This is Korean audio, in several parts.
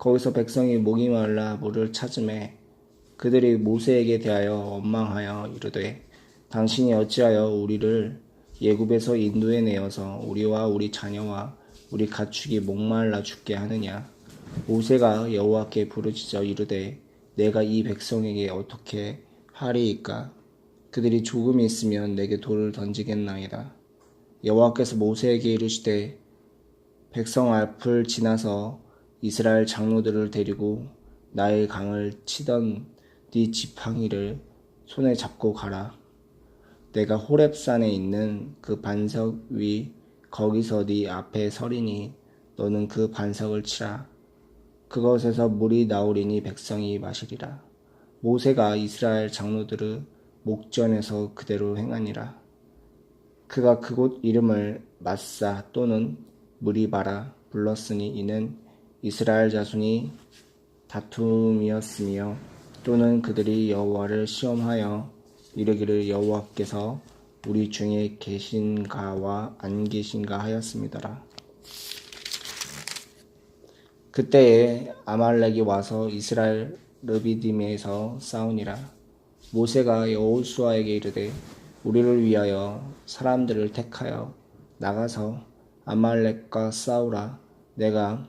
거기서 백성이 목이 말라 물을 찾음에 그들이 모세에게 대하여 원망하여 이르되 당신이 어찌하여 우리를 예굽에서 인도해 내어서 우리와 우리 자녀와 우리 가축이 목말라 죽게 하느냐? 모세가 여호와께 부르짖어 이르되 내가 이 백성에게 어떻게 하리이까? 그들이 조금 있으면 내게 돌을 던지겠나이다. 여호와께서 모세에게 이르시되 백성 앞을 지나서 이스라엘 장로들을 데리고 나의 강을 치던 네 지팡이를 손에 잡고 가라. 내가 호렙산에 있는 그 반석 위 거기서 네 앞에 서리니 너는 그 반석을 치라. 그것에서 물이 나오리니 백성이 마시리라. 모세가 이스라엘 장로들의 목전에서 그대로 행하니라. 그가 그곳 이름을 마사 또는 무리바라 불렀으니 이는 이스라엘 자손이 다툼이었으며 또는 그들이 여호와를 시험하여 이르기를 여호와께서 우리 중에 계신가와 안 계신가 하였습니다라. 그때에 아말렉이 와서 이스라엘 르비딤에서 싸우니라. 모세가 여호수아에게 이르되 우리를 위하여 사람들을 택하여 나가서 아말렉과 싸우라. 내가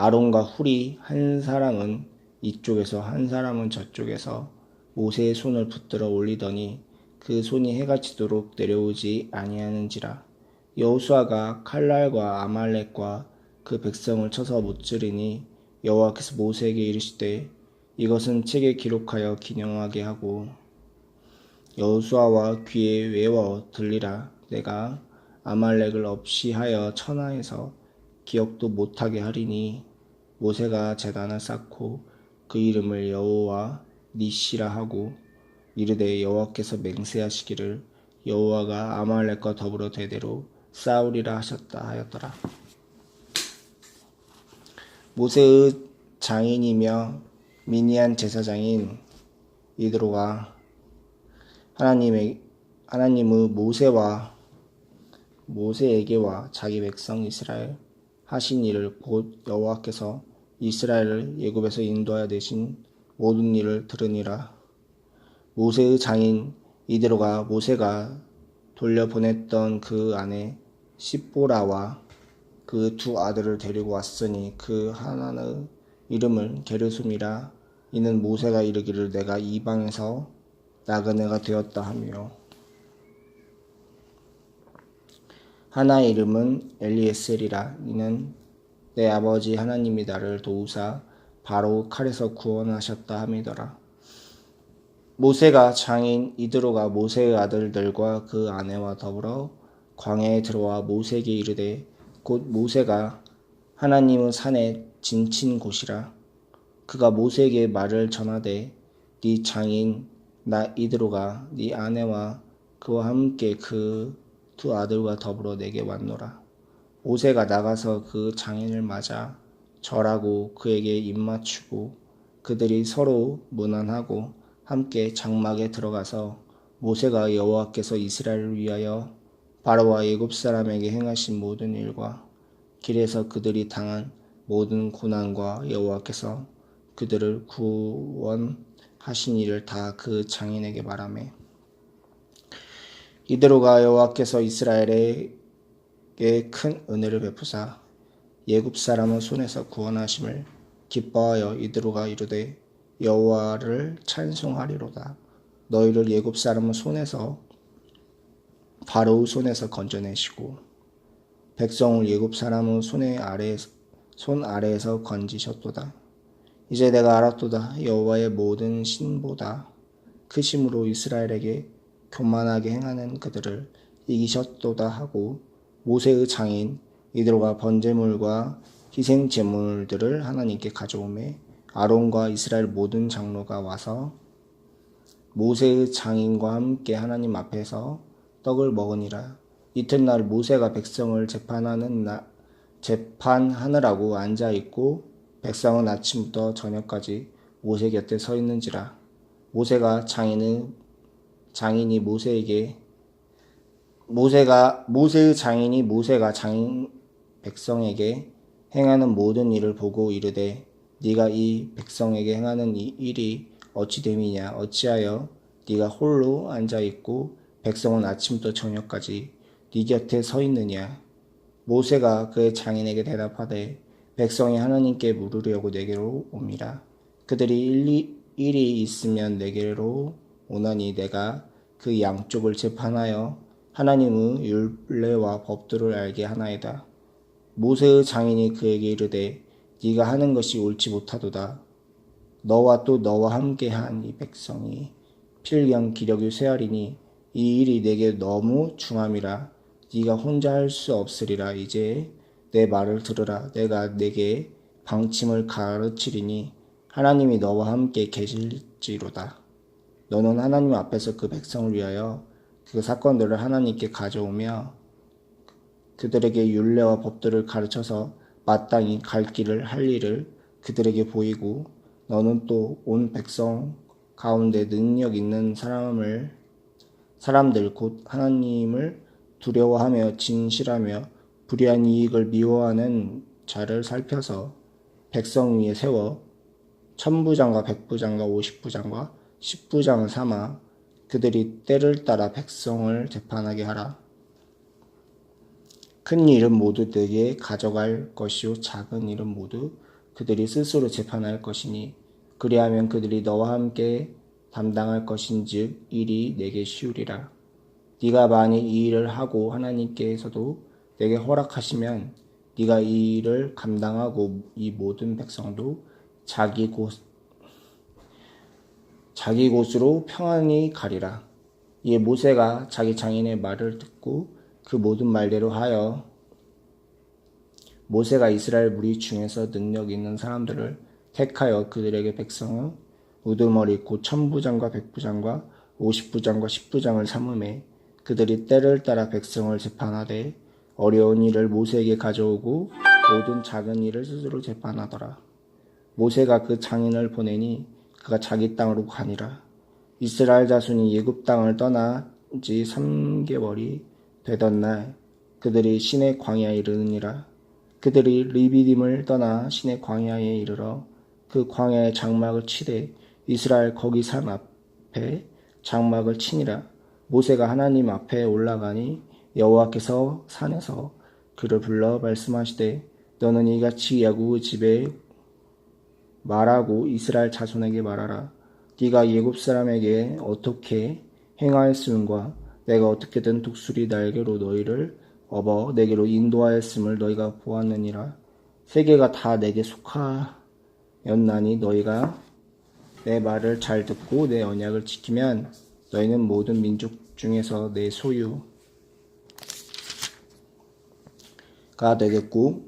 아론과 훌이 한 사람은 이쪽에서 한 사람은 저쪽에서 모세의 손을 붙들어 올리더니 그 손이 해가 지도록 내려오지 아니하는지라 여호수아가 칼날과 아말렉과 그 백성을 쳐서 무찌르니 여호와께서 모세에게 이르시되 이것은 책에 기록하여 기념하게 하고 여호수아와 귀에 외워 들리라. 내가 아말렉을 없이 하여 천하에서 기억도 못하게 하리니 모세가 제단을 쌓고 그 이름을 여호와 니시라 하고 이르되 여호와께서 맹세하시기를 여호와가 아말렉과 더불어 대대로 싸우리라 하셨다 하였더라. 모세의 장인이며 미니안 제사장인 이드로가 하나님의 하나님의 모세와 모세에게와 자기 백성 이스라엘 하신 일을 곧 여호와께서 이스라엘을 예굽에서 인도하여 내신 모든 일을 들으니라. 모세의 장인 이드로가 모세가 돌려보냈던 그 아내 십보라와 그 두 아들을 데리고 왔으니 그 하나의 이름을 게르솜이라. 이는 모세가 이르기를 내가 이방에서 나그네가 되었다 하며. 하나의 이름은 엘리에셀이라. 이는 내 아버지 하나님이 나를 도우사 바로 칼에서 구원하셨다 함이더라. 모세가 장인 이드로가 모세의 아들들과 그 아내와 더불어 광야에 들어와 모세에게 이르되 곧 모세가 하나님의 산에 진친 곳이라 그가 모세에게 말을 전하되 네 장인 나 이드로가 네 아내와 그와 함께 그 두 아들과 더불어 내게 왔노라 모세가 나가서 그 장인을 맞아 절하고 그에게 입맞추고 그들이 서로 무난하고 함께 장막에 들어가서 모세가 여호와께서 이스라엘을 위하여 바로와 예굽 사람에게 행하신 모든 일과 길에서 그들이 당한 모든 고난과 여호와께서 그들을 구원하신 일을 다 그 장인에게 말하매. 이대로가 여호와께서 이스라엘 에게 큰 은혜를 베푸사 예굽 사람의 손에서 구원하심을 기뻐하여 이드로가 이르되 여호와를 찬송하리로다. 너희를 예굽 사람의 손에서 바로의 손에서 건져내시고 백성을 예굽 사람의 손에 아래 손 아래에서 건지셨도다. 이제 내가 알았도다. 여호와의 모든 신보다 크심으로 이스라엘에게 교만하게 행하는 그들을 이기셨도다 하고 모세의 장인 이드로가 번제물과 희생 제물들을 하나님께 가져오매 아론과 이스라엘 모든 장로가 와서 모세의 장인과 함께 하나님 앞에서 떡을 먹으니라. 이튿날 모세가 백성을 재판하는 나, 재판하느라고 앉아 있고 백성은 아침부터 저녁까지 모세 곁에 서 있는지라. 모세가 장인의 장인이 모세에게 모세가 모세의 장인이 모세가 장인 백성에게 행하는 모든 일을 보고 이르되 네가 이 백성에게 행하는 이 일이 어찌 됨이냐? 어찌하여 네가 홀로 앉아 있고 백성은 아침부터 저녁까지 네 곁에 서 있느냐? 모세가 그의 장인에게 대답하되 백성이 하나님께 물으려고 내게로 옵니다. 그들이 일이, 일이 있으면 내게로 오나니 내가 그 양쪽을 재판하여 하나님의 율례와 법도를 알게 하나이다. 모세의 장인이 그에게 이르되 네가 하는 것이 옳지 못하도다. 너와 또 너와 함께 한 이 백성이 필경 기력이 쇠하리니 이 일이 내게 너무 중함이라 네가 혼자 할 수 없으리라 이제 내 말을 들으라 내가 내게 방침을 가르치리니 하나님이 너와 함께 계실지로다. 너는 하나님 앞에서 그 백성을 위하여 그 사건들을 하나님께 가져오며 그들에게 율례와 법들을 가르쳐서 마땅히 갈 길을 할 일을 그들에게 보이고 너는 또 온 백성 가운데 능력 있는 사람을 사람들 곧 하나님을 두려워하며 진실하며 불의한 이익을 미워하는 자를 살펴서 백성 위에 세워 천부장과 백부장과 오십부장과 십부장을 삼아 그들이 때를 따라 백성을 재판하게 하라. 큰 일은 모두 내게 가져갈 것이요 작은 일은 모두 그들이 스스로 재판할 것이니 그리하면 그들이 너와 함께 담당할 것인즉 일이 내게 쉬우리라. 네가 만일 이 일을 하고 하나님께서도 내게 허락하시면 네가 이 일을 감당하고 이 모든 백성도 자기 곳 자기 곳으로 평안히 가리라. 이에 모세가 자기 장인의 말을 듣고 그 모든 말대로 하여 모세가 이스라엘 무리 중에서 능력 있는 사람들을 택하여 그들에게 백성의 우두머리 곧 천부장과 백부장과 오십부장과 십부장을 삼음해 그들이 때를 따라 백성을 재판하되 어려운 일을 모세에게 가져오고 모든 작은 일을 스스로 재판하더라. 모세가 그 장인을 보내니 그가 자기 땅으로 가니라. 이스라엘 자손이 예굽 땅을 떠나 지 3개월이 되던 날 그들이 신의 광야에 이르느니라. 그들이 리비딤을 떠나 신의 광야에 이르러 그 광야의 장막을 치되 이스라엘 거기 산 앞에 장막을 치니라. 모세가 하나님 앞에 올라가니 여호와께서 산에서 그를 불러 말씀하시되 너는 이같이 야구 집에 말하고 이스라엘 자손에게 말하라. 네가 예굽 사람에게 어떻게 행하였음과 내가 어떻게든 독수리 날개로 너희를 업어 내게로 인도하였음을 너희가 보았느니라. 세계가 다 내게 속하였나니 너희가 내 말을 잘 듣고 내 언약을 지키면 너희는 모든 민족 중에서 내 소유가 되겠고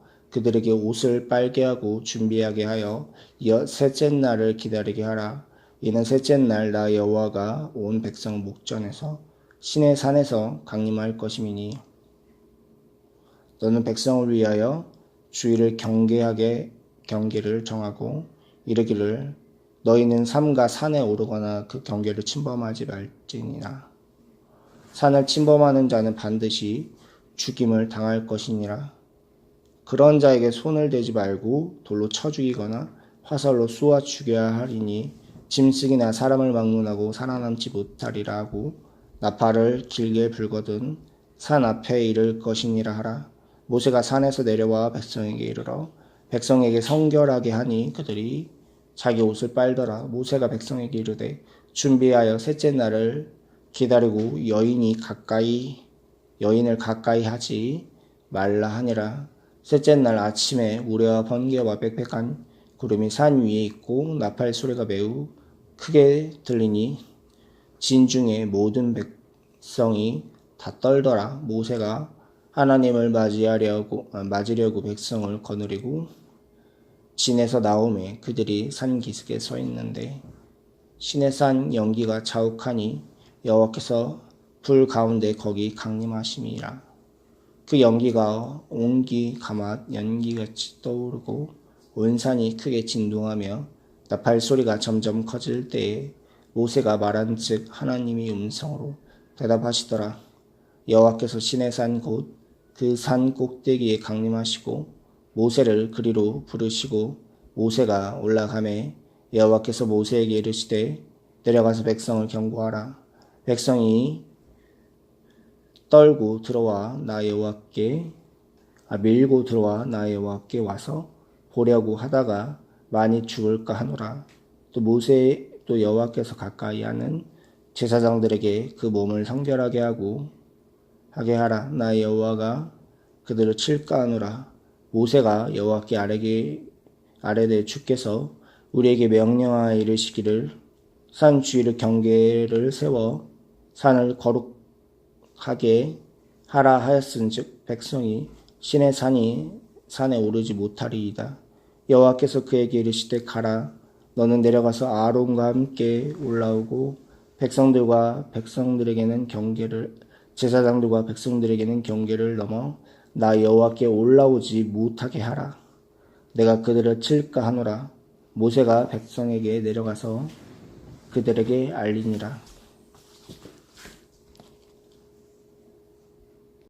그들에게 옷을 빨게 하고 준비하게 하여 셋째 날을 기다리게 하라. 이는 셋째 날 나 여호와가 온 백성 목전에서 신의 산에서 강림할 것임이니 너는 백성을 위하여 주의를 경계하게 경계를 정하고 이르기를 너희는 삼가 산에 오르거나 그 경계를 침범하지 말지니라. 산을 침범하는 자는 반드시 죽임을 당할 것이니라. 그런 자에게 손을 대지 말고 돌로 쳐 죽이거나 화살로 쏘아 죽여야 하리니 짐승이나 사람을 막론하고 살아남지 못하리라 하고 나팔을 길게 불거든 산 앞에 이를 것이니라 하라. 모세가 산에서 내려와 백성에게 이르러 백성에게 성결하게 하니 그들이 자기 옷을 빨더라. 모세가 백성에게 이르되 준비하여 셋째 날을 기다리고 여인이 가까이 여인을 가까이 하지 말라 하니라. 셋째 날 아침에 우레와 번개와 빽빽한 구름이 산 위에 있고 나팔 소리가 매우 크게 들리니 진중의 모든 백성이 다 떨더라. 모세가 하나님을 맞이하려고 아, 맞으려고 백성을 거느리고 진에서 나오매 그들이 산 기슭에 서 있는데 신의 산 연기가 자욱하니 여호와께서 불 가운데 거기 강림하심이라. 그 연기가 온기 가맛 연기같이 떠오르고 온 산이 크게 진동하며 나팔 소리가 점점 커질 때에 모세가 말한 즉 하나님이 음성으로 대답하시더라. 여호와께서 신의 산곧 그 산 꼭대기에 강림하시고 모세를 그리로 부르시고 모세가 올라가매 여호와께서 모세에게 이르시되 내려가서 백성을 경고하라. 백성이 떨고 들어와 나 여호와께 아, 밀고 들어와 나 여호와께 와서 보려고 하다가 많이 죽을까 하노라. 또 모세 또 여호와께서 가까이 하는 제사장들에게 그 몸을 성결하게 하고 하게 하라. 나 여호와가 그들을 칠까 하노라. 모세가 여호와께 아래게 아래되 주께서 우리에게 명령하여 이르시기를 산 주위를 경계를 세워 산을 거룩 하게 하라 하였은즉 백성이 신의 산이 산에 오르지 못하리이다. 여호와께서 그에게 이르시되 가라 너는 내려가서 아론과 함께 올라오고 백성들과 백성들에게는 경계를 제사장들과 백성들에게는 경계를 넘어 나 여호와께 올라오지 못하게 하라. 내가 그들을 칠까 하노라. 모세가 백성에게 내려가서 그들에게 알리니라.